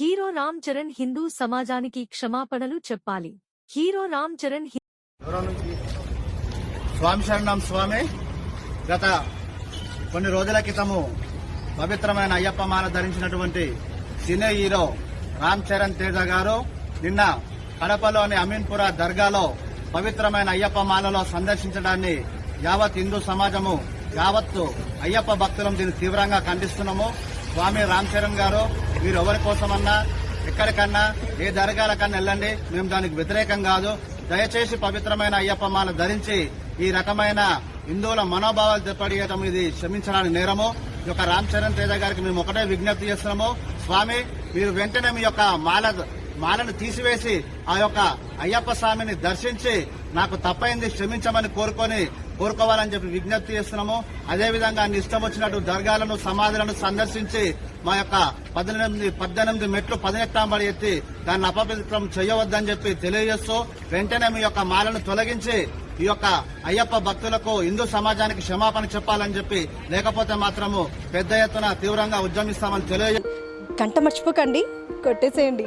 Hero Ram Charan Hindu సమాజానికి క్షమాపణలు చెప్పాలి. హీరో రామ్ చరణ్ స్వామి శరణం స్వామి. గత కొన్ని రోజుల క్రితము పవిత్రమైన అయ్యప్ప మాల ధరించినటువంటి సినీ హీరో రామ్ చరణ్ తేజ గారు నిన్న కడపలోని అమీన్పుర దర్గాలో పవిత్రమైన అయ్యప్ప మాలలో సందర్శించడాన్ని యావత్ హిందూ సమాజము యావత్తు అయ్యప్ప భక్తులం దీన్ని తీవ్రంగా ఖండిస్తున్నాము. స్వామి రామ్ చరణ్ గారు మీరు ఎవరి కోసమన్నా ఎక్కడికన్నా ఏ దర్గాలకన్నా వెళ్ళండి. మేము దానికి వ్యతిరేకం కాదు. దయచేసి పవిత్రమైన అయ్యప్ప మాల ధరించి ఈ రకమైన హిందువుల మనోభావాలు తెప్పడియటం ఇది క్షమించడానికి నేరము. ఈ యొక్క రామ్ చరణ్ తేజ గారికి మేము ఒకటే విజ్ఞప్తి చేస్తున్నాము. స్వామి మీరు వెంటనే మీ యొక్క మాల మాలను తీసివేసి ఆ యొక్క అయ్యప్ప స్వామిని దర్శించి నాకు తప్పైంది క్షమించమని కోరుకొని కోరుకోవాలని చెప్పి విజ్ఞప్తి చేస్తున్నాము. అదేవిధంగా అన్ని ఇష్టం వచ్చినట్టు దర్గాలను సమాధులను సందర్శించి మా యొక్క పద్దెనిమిది పద్దెనిమిది మెట్లు పదినెట్టాంబడి ఎత్తి దాన్ని అపవిత్రం చేయవద్దని చెప్పి తెలియజేస్తూ వెంటనే మీ యొక్క మాలను తొలగించి ఈ యొక్క అయ్యప్ప భక్తులకు హిందూ సమాజానికి క్షమాపణ చెప్పాలని చెప్పి లేకపోతే మాత్రము పెద్ద ఎత్తున తీవ్రంగా ఉద్యమిస్తామని తెలియజే గంట మర్చిపోకండి కొట్టేసేయండి.